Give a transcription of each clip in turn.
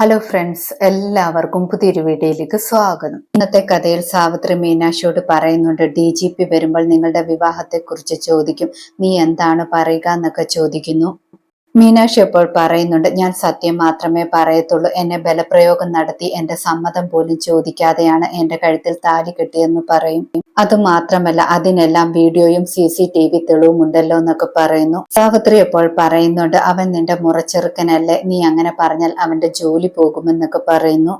Hello friends എല്ലാവർക്കും പുതിയൊരു വീഡിയോയിലേക്ക് സ്വാഗതം. ഇന്നത്തെ കഥയിൽ സാവിത്രി മീനാക്ഷിയോട് പറയുന്നുണ്ട് ഡി ജി പി വരുമ്പോൾ നിങ്ങളുടെ വിവാഹത്തെക്കുറിച്ച് ചോദിക്കും. നീ എന്താണ് പറയുക എന്നൊക്കെ ചോദിക്കുന്നു. മീനാക്ഷി അപ്പോൾ പറയുന്നുണ്ട് ഞാൻ സത്യം മാത്രമേ പറയത്തുള്ളൂ. എന്നെ ബലപ്രയോഗം നടത്തി എന്റെ സമ്മതം പോലും ചോദിക്കാതെയാണ് എന്റെ കഴുത്തിൽ താലി കെട്ടിയെന്ന് പറയും. അത് മാത്രമല്ല അതിനെല്ലാം വീഡിയോയും സി സി ടി വി തെളിവും ഉണ്ടല്ലോ എന്നൊക്കെ പറയുന്നു. സാവിത്രി അപ്പോൾ പറയുന്നുണ്ട് അവൻ നിന്റെ മുറച്ചെറുക്കനല്ലേ. നീ അങ്ങനെ പറഞ്ഞാൽ അവന്റെ ജോലി പോകുമെന്നൊക്കെ പറയുന്നു.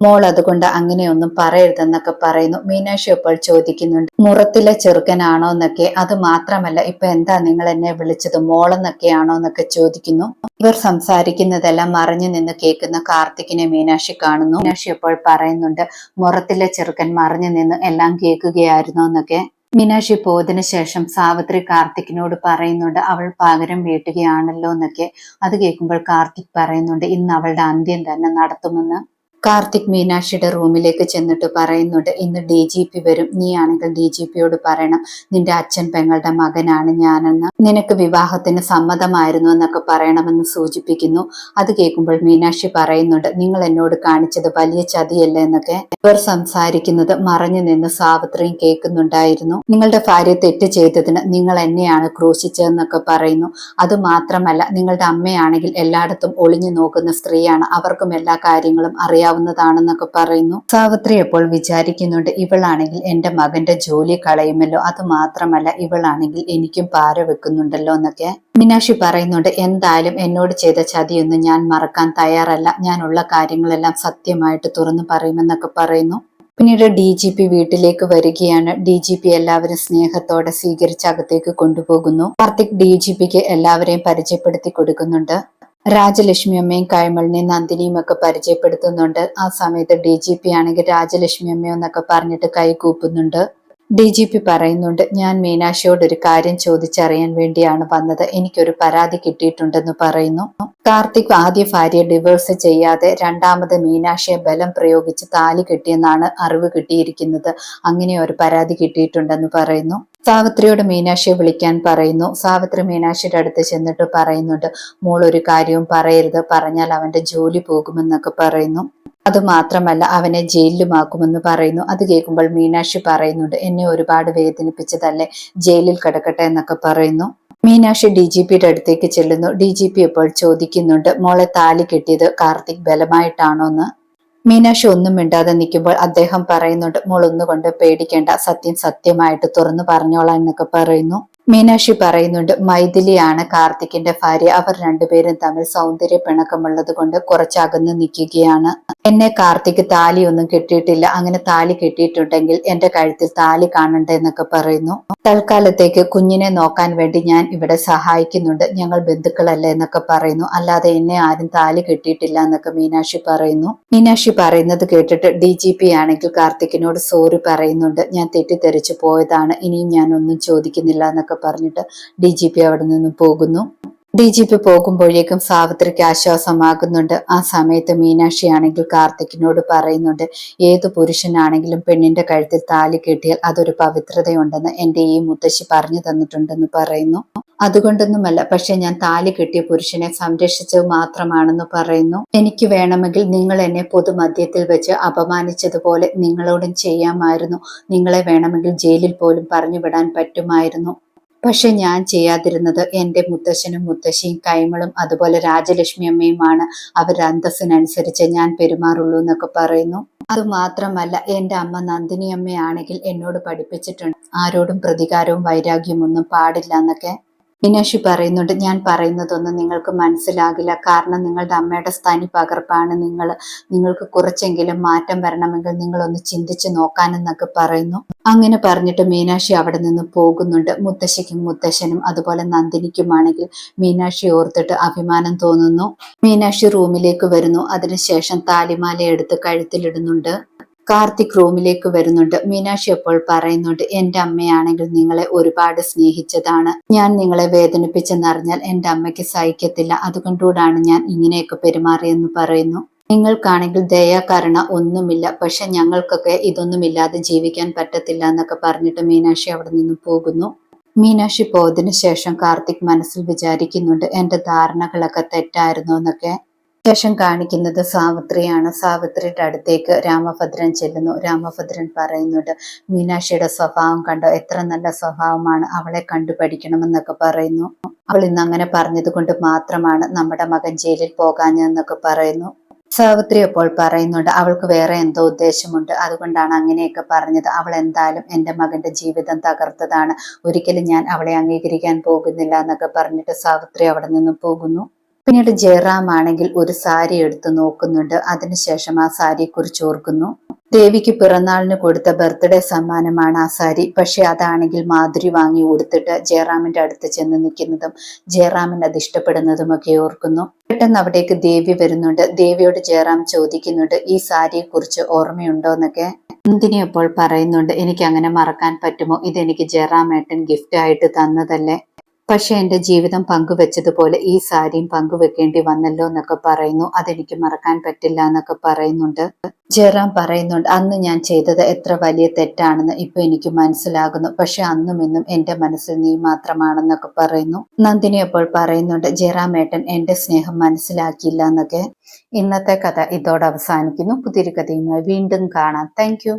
മോൾ അതുകൊണ്ട് അങ്ങനെയൊന്നും പറയരുതെന്നൊക്കെ പറയുന്നു. മീനാക്ഷി അപ്പോൾ ചോദിക്കുന്നുണ്ട് മുറത്തിലെ ചെറുക്കനാണോ എന്നൊക്കെ? അത് മാത്രമല്ല ഇപ്പൊ എന്താ നിങ്ങൾ എന്നെ വിളിച്ചത്? മോളെന്നൊക്കെയാണോ എന്നൊക്കെ ചോദിക്കുന്നു. ഇവർ സംസാരിക്കുന്നതെല്ലാം മറിഞ്ഞു നിന്ന് കേൾക്കുന്ന കാർത്തിക്കിനെ മീനാക്ഷി കാണുന്നു. മീനാക്ഷി അപ്പോൾ പറയുന്നുണ്ട് മുറത്തിലെ ചെറുക്കൻ മറിഞ്ഞു നിന്ന് എല്ലാം കേൾക്കുകയായിരുന്നു എന്നൊക്കെ? മീനാക്ഷി പോയതിനു ശേഷം സാവിത്രി കാർത്തിക്കിനോട് പറയുന്നുണ്ട് അവൾ പകരം വീട്ടുകയാണല്ലോ എന്നൊക്കെ. അത് കേൾക്കുമ്പോൾ കാർത്തിക് പറയുന്നുണ്ട് ഇന്ന് അവളുടെ അന്ത്യം തന്നെ നടത്തുമെന്ന്. കാർത്തിക് മീനാക്ഷിയുടെ റൂമിലേക്ക് ചെന്നിട്ട് പറയുന്നുണ്ട് ഇന്ന് ഡി ജി പി വരും. നീ ആണെങ്കിൽ ഡി ജി പിയോട് പറയണം. നിന്റെ അച്ഛൻ പെങ്ങളുടെ മകനാണ് ഞാനെന്ന്. നിനക്ക് വിവാഹത്തിന് സമ്മതമായിരുന്നു എന്നൊക്കെ പറയണമെന്ന് സൂചിപ്പിക്കുന്നു. അത് കേൾക്കുമ്പോൾ മീനാക്ഷി പറയുന്നുണ്ട് നിങ്ങൾ എന്നോട് കാണിച്ചത് വലിയ ചതിയല്ല എന്നൊക്കെ. ഇവർ സംസാരിക്കുന്നത് മറഞ്ഞു നിന്ന് സാവിത്രിയും കേൾക്കുന്നുണ്ടായിരുന്നു. നിങ്ങളുടെ ഭാര്യ തെറ്റ് ചെയ്തതിന് നിങ്ങൾ എന്നെയാണ് ക്രൂശിച്ചതെന്നൊക്കെ പറയുന്നു. അത് മാത്രമല്ല നിങ്ങളുടെ അമ്മയാണെങ്കിൽ എല്ലായിടത്തും ഒളിഞ്ഞു നോക്കുന്ന സ്ത്രീയാണ്. അവർക്കും എല്ലാ കാര്യങ്ങളും അറിയാം അറിയാവുന്നതാണെന്നൊക്കെ പറയുന്നു. സാവിത്രി എപ്പോൾ വിചാരിക്കുന്നുണ്ട് ഇവളാണെങ്കിൽ എന്റെ മകന്റെ ജോലി കളയുമല്ലോ? അത് മാത്രമല്ല ഇവളാണെങ്കിൽ എനിക്കും പാര വെക്കുന്നുണ്ടല്ലോ എന്നൊക്കെ മീനാക്ഷി പറയുന്നുണ്ട്. എന്തായാലും എന്നോട് ചെയ്ത ചതിയൊന്നും ഞാൻ മറക്കാൻ തയ്യാറല്ല. ഞാനുള്ള കാര്യങ്ങളെല്ലാം സത്യമായിട്ട് തുറന്നു പറയുമെന്നൊക്കെ പറയുന്നു. പിന്നീട് ഡി ജി പി വീട്ടിലേക്ക് വരികയാണ്. ഡി ജി പി എല്ലാവരും സ്നേഹത്തോടെ സ്വീകരിച്ച് അകത്തേക്ക് കൊണ്ടുപോകുന്നു. കാർത്തിക് ഡി ജി പിക്ക് എല്ലാവരെയും പരിചയപ്പെടുത്തി കൊടുക്കുന്നുണ്ട്. രാജലക്ഷ്മി അമ്മയും കൈമളിനെയും നന്ദിനിയും ഒക്കെ പരിചയപ്പെടുത്തുന്നുണ്ട്. ആ സമയത്ത് ഡി ജി പി ആണെങ്കിൽ രാജലക്ഷ്മി അമ്മയോ എന്നൊക്കെ പറഞ്ഞിട്ട് കൈ കൂപ്പുന്നുണ്ട് ഡി ജി പി പറയുന്നുണ്ട് ഞാൻ മീനാക്ഷിയോട് ഒരു കാര്യം ചോദിച്ചറിയാൻ വേണ്ടിയാണ് വന്നത്. എനിക്കൊരു പരാതി കിട്ടിയിട്ടുണ്ടെന്ന് പറയുന്നു. കാർത്തിക് ആദ്യ ഭാര്യ ഡിവോഴ്സ് ചെയ്യാതെ രണ്ടാമത് മീനാക്ഷിയെ ബലം പ്രയോഗിച്ച് താലി കെട്ടിയെന്നാണ് അറിവ് കിട്ടിയിരിക്കുന്നത്. അങ്ങനെ ഒരു പരാതി കിട്ടിയിട്ടുണ്ടെന്ന് പറയുന്നു. സാവിത്രിയോട് മീനാക്ഷിയെ വിളിക്കാൻ പറയുന്നു. സാവിത്രി മീനാക്ഷിയുടെ അടുത്ത് ചെന്നിട്ട് പറയുന്നുണ്ട് മോൾ ഒരു കാര്യവും പറയരുത്. പറഞ്ഞാൽ അവന്റെ ജോലി പോകുമെന്നൊക്കെ പറയുന്നു. അത് മാത്രമല്ല അവനെ ജയിലിലുമാക്കുമെന്ന് പറയുന്നു. അത് കേൾക്കുമ്പോൾ മീനാക്ഷി പറയുന്നുണ്ട് എന്നെ ഒരുപാട് വേദനിപ്പിച്ചതല്ലേ ജയിലിൽ കിടക്കട്ടെ എന്നൊക്കെ പറയുന്നു. മീനാക്ഷി ഡി ജി പിയുടെ അടുത്തേക്ക് ചെല്ലുന്നു. ഡി ജി പി ഇപ്പോൾ ചോദിക്കുന്നുണ്ട് മോളെ താലി കെട്ടിയത് കാർത്തിക് ബലമായിട്ടാണോ എന്ന്? മീനാക്ഷി ഒന്നും മിണ്ടാതെ നിൽക്കുമ്പോൾ അദ്ദേഹം പറയുന്നുണ്ട് മോൾ ഒന്നുകൊണ്ട് പേടിക്കേണ്ട സത്യം സത്യമായിട്ട് തുറന്നു പറഞ്ഞോളാം എന്നൊക്കെ പറയുന്നു. മീനാക്ഷി പറയുന്നുണ്ട് മൈഥിലിയാണ് കാർത്തിക്കിന്റെ ഭാര്യ. അവർ രണ്ടുപേരും തമ്മിൽ സൗന്ദര്യ പിണക്കമുള്ളത് കൊണ്ട് കുറച്ചകന്ന് നിൽക്കുകയാണ്. എന്നെ കാർത്തിക് താലിയൊന്നും കിട്ടിയിട്ടില്ല. അങ്ങനെ താലി കിട്ടിയിട്ടുണ്ടെങ്കിൽ എന്റെ കഴുത്തിൽ താലി കാണണ്ടേ എന്നൊക്കെ പറയുന്നു. തൽക്കാലത്തേക്ക് കുഞ്ഞിനെ നോക്കാൻ വേണ്ടി ഞാൻ ഇവിടെ സഹായിക്കുന്നുണ്ട്. ഞങ്ങൾ ബന്ധുക്കളല്ല എന്നൊക്കെ പറയുന്നു. അല്ലാതെ എന്നെ ആരും താലി കിട്ടിയിട്ടില്ല എന്നൊക്കെ മീനാക്ഷി പറയുന്നു. മീനാക്ഷി പറയുന്നത് കേട്ടിട്ട് ഡി ജി പി ആണെങ്കിൽ കാർത്തിക്കിനോട് സോറി പറയുന്നുണ്ട്. ഞാൻ തെറ്റിദ്ധരിച്ചു പോയതാണ്. ഇനിയും ഞാൻ ഒന്നും ചോദിക്കുന്നില്ല എന്നൊക്കെ പറഞ്ഞിട്ട് ഡി ജി പി അവിടെ നിന്ന് പോകുന്നു. ഡി ജി പി പോകുമ്പോഴേക്കും സാവിത്രിക്ക് ആശ്വാസമാകുന്നുണ്ട്. ആ സമയത്ത് മീനാക്ഷി ആണെങ്കിൽ കാർത്തിക്കിനോട് പറയുന്നുണ്ട് ഏത് പുരുഷനാണെങ്കിലും പെണ്ണിന്റെ കഴുത്തിൽ താലി കെട്ടിയാൽ അതൊരു പവിത്രതയുണ്ടെന്ന് എന്റെ ഈ മുത്തശ്ശി പറഞ്ഞു തന്നിട്ടുണ്ടെന്ന് പറയുന്നു. അതുകൊണ്ടൊന്നുമല്ല പക്ഷെ ഞാൻ താലി കെട്ടിയ പുരുഷനെ സംരക്ഷിച്ചത് മാത്രമാണെന്ന് പറയുന്നു. എനിക്ക് വേണമെങ്കിൽ നിങ്ങൾ എന്നെ പൊതുമധ്യത്തിൽ വെച്ച് അപമാനിച്ചതുപോലെ നിങ്ങളോടും ചെയ്യാമായിരുന്നു. നിങ്ങളെ വേണമെങ്കിൽ ജയിലിൽ പോലും പറഞ്ഞു വിടാൻ പറ്റുമായിരുന്നു. പക്ഷെ ഞാൻ ചെയ്യാതിരുന്നത് എന്റെ മുത്തശ്ശനും മുത്തശ്ശിയും കൈമളും അതുപോലെ രാജലക്ഷ്മി അമ്മയുമാണ്. അവരുടെ അന്തസ്സിനനുസരിച്ച് ഞാൻ പെരുമാറുള്ളൂ എന്നൊക്കെ പറയുന്നു. അതുമാത്രമല്ല എന്റെ അമ്മ നന്ദിനി അമ്മയാണെങ്കിൽ എന്നോട് പഠിപ്പിച്ചിട്ടുണ്ട്. ആരോടും പ്രതികാരവും വൈരാഗ്യമൊന്നും പാടില്ല എന്നൊക്കെ. മീനാക്ഷി പറയുന്നുണ്ട് ഞാൻ പറയുന്നതൊന്നും നിങ്ങൾക്ക് മനസ്സിലാകില്ല. കാരണം നിങ്ങളുടെ അമ്മയുടെ സ്ഥാനി പകർപ്പാണ് നിങ്ങൾ. നിങ്ങൾക്ക് കുറച്ചെങ്കിലും മാറ്റം വരണമെങ്കിൽ നിങ്ങളൊന്ന് ചിന്തിച്ച് നോക്കാനെന്നൊക്കെ പറയുന്നു. അങ്ങനെ പറഞ്ഞിട്ട് മീനാക്ഷി അവിടെ നിന്ന് പോകുന്നുണ്ട്. മുത്തശ്ശിക്കും മുത്തശ്ശനും അതുപോലെ നന്ദിനിക്കുമാണെങ്കിൽ മീനാക്ഷി ഓർത്തിട്ട് അഭിമാനം തോന്നുന്നു. മീനാക്ഷി റൂമിലേക്ക് വരുന്നു. അതിനുശേഷം താലിമാല എടുത്ത് കഴുത്തിലിടുന്നുണ്ട്. കാർത്തിക് റൂമിലേക്ക് വരുന്നുണ്ട്. മീനാക്ഷി അപ്പോൾ പറയുന്നുണ്ട് എന്റെ അമ്മയാണെങ്കിൽ നിങ്ങളെ ഒരുപാട് സ്നേഹിച്ചതാണ്. ഞാൻ നിങ്ങളെ വേദനിപ്പിച്ചെന്നറിഞ്ഞാൽ എന്റെ അമ്മയ്ക്ക് സഹിക്കത്തില്ല. അതുകൊണ്ടുകൂടാണ് ഞാൻ ഇങ്ങനെയൊക്കെ പെരുമാറിയെന്ന് പറയുന്നു. നിങ്ങൾക്കാണെങ്കിൽ ദയാകരണ ഒന്നുമില്ല. പക്ഷെ ഞങ്ങൾക്കൊക്കെ ഇതൊന്നുമില്ലാതെ ജീവിക്കാൻ പറ്റത്തില്ല എന്നൊക്കെ പറഞ്ഞിട്ട് മീനാക്ഷി അവിടെ നിന്ന് പോകുന്നു. മീനാക്ഷി പോയതിനു ശേഷം കാർത്തിക് മനസ്സിൽ വിചാരിക്കുന്നുണ്ട് എന്റെ ധാരണകളൊക്കെ തെറ്റായിരുന്നു എന്നൊക്കെ. ശേഷം കാണിക്കുന്നത് സാവിത്രിയാണ്. സാവിത്രിയുടെ അടുത്തേക്ക് രാമഭദ്രൻ ചെല്ലുന്നു. രാമഭദ്രൻ പറയുന്നുണ്ട് മീനാക്ഷിയുടെ സ്വഭാവം കണ്ടോ? എത്ര നല്ല സ്വഭാവമാണ്. അവളെ കണ്ടുപഠിക്കണമെന്നൊക്കെ പറയുന്നു. അവൾ ഇന്ന് അങ്ങനെ പറഞ്ഞത് കൊണ്ട് മാത്രമാണ് നമ്മുടെ മകൻ ജയിലിൽ പോകാഞ്ഞതെന്നൊക്കെ പറയുന്നു. സാവിത്രി അപ്പോൾ പറയുന്നുണ്ട് അവൾക്ക് വേറെ എന്തോ ഉദ്ദേശമുണ്ട്. അതുകൊണ്ടാണ് അങ്ങനെയൊക്കെ പറഞ്ഞത്. അവൾ എന്തായാലും എന്റെ മകന്റെ ജീവിതം തകർത്തതാണ്. ഒരിക്കലും ഞാൻ അവളെ അംഗീകരിക്കാൻ പോകുന്നില്ല എന്നൊക്കെ പറഞ്ഞിട്ട് സാവിത്രി അവിടെ നിന്നും പോകുന്നു. പിന്നീട് ജയറാം ആണെങ്കിൽ ഒരു സാരി എടുത്ത് നോക്കുന്നുണ്ട്. അതിനുശേഷം ആ സാരിയെ കുറിച്ച് ഓർക്കുന്നു. ദേവിക്ക് പിറന്നാളിന് കൊടുത്ത ബർത്ത്ഡേ സമ്മാനമാണ് ആ സാരി. പക്ഷെ അതാണെങ്കിൽ മാധുരി വാങ്ങി കൊടുത്തിട്ട് ജയറാമിന്റെ അടുത്ത് ചെന്ന് നിൽക്കുന്നതും ജയറാമിന് അത് ഇഷ്ടപ്പെടുന്നതുമൊക്കെ ഓർക്കുന്നു. പെട്ടെന്ന് അവിടേക്ക് ദേവി വരുന്നുണ്ട്. ദേവിയോട് ജയറാം ചോദിക്കുന്നുണ്ട് ഈ സാരിയെ കുറിച്ച് ഓർമ്മയുണ്ടോ? എന്നൊക്കെ. നന്ദിനി അപ്പോൾ പറയുന്നുണ്ട് എനിക്ക് അങ്ങനെ മറക്കാൻ പറ്റുമോ? ഇതെനിക്ക് ജയറാം ഏട്ടൻ ഗിഫ്റ്റ് ആയിട്ട് തന്നതല്ലേ? പക്ഷെ എന്റെ ജീവിതം പങ്കുവെച്ചതുപോലെ ഈ സാരിയും പങ്കുവെക്കേണ്ടി വന്നല്ലോ എന്നൊക്കെ പറയുന്നു. അതെനിക്ക് മറക്കാൻ പറ്റില്ല എന്നൊക്കെ പറയുന്നുണ്ട്. ജയറാം പറയുന്നുണ്ട് അന്ന് ഞാൻ ചെയ്തത് എത്ര വലിയ തെറ്റാണെന്ന് ഇപ്പൊ എനിക്ക് മനസ്സിലാകുന്നു. പക്ഷെ അന്നും ഇന്നും എന്റെ മനസ്സിൽ നീ മാത്രമാണെന്നൊക്കെ പറയുന്നു. നന്ദിനി അപ്പോൾ പറയുന്നുണ്ട് ജയറാം ഏട്ടൻ എന്റെ സ്നേഹം മനസ്സിലാക്കിയില്ല എന്നൊക്കെ. ഇന്നത്തെ കഥ ഇതോടെ അവസാനിക്കുന്നു. പുതിയൊരു കഥയുമായി വീണ്ടും കാണാം. താങ്ക്